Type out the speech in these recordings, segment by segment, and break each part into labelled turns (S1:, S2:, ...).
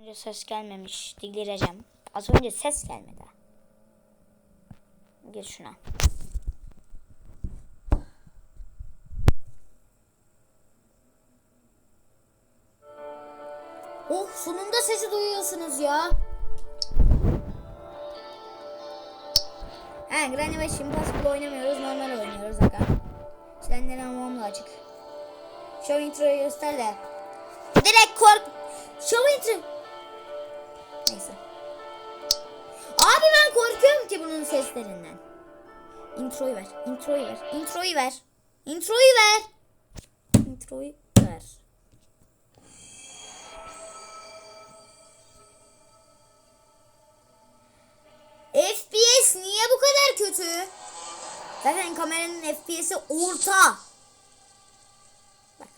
S1: önce ses gelmemiş. Dilireceğim. Az önce ses gelmedi. Gir şuna.
S2: Oh sonunda sesi duyuyorsunuz ya. He Granny ve Impossible oynamıyoruz. Normal oynuyoruz aga. Silenleri almam da açık. Show introyu göster de. Direkt kork. Show Ben korkuyorum ki bunun seslerinden. Introyu ver. Introyu ver. Introyu ver. Introyu ver. Introyu ver. FPS niye bu kadar kötü? Zaten kameranın FPS'i orta. Bak.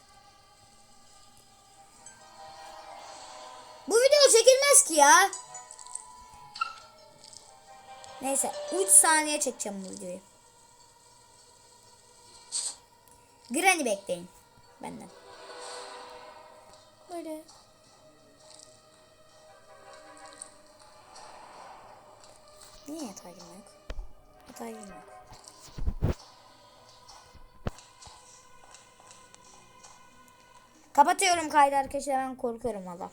S2: Bu video çekilmez ki ya. Neyse 3 saniye çekeceğim bu videoyu. Granny bekleyin benden. Böyle. Niye yatağa girme yok? Girme yok. Kapatıyorum kaydı arkadaşlar ben korkuyorum valla.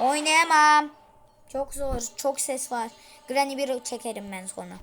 S2: Oynayamam. Çok zor. Çok ses var. Granny bir çekerim ben sonra.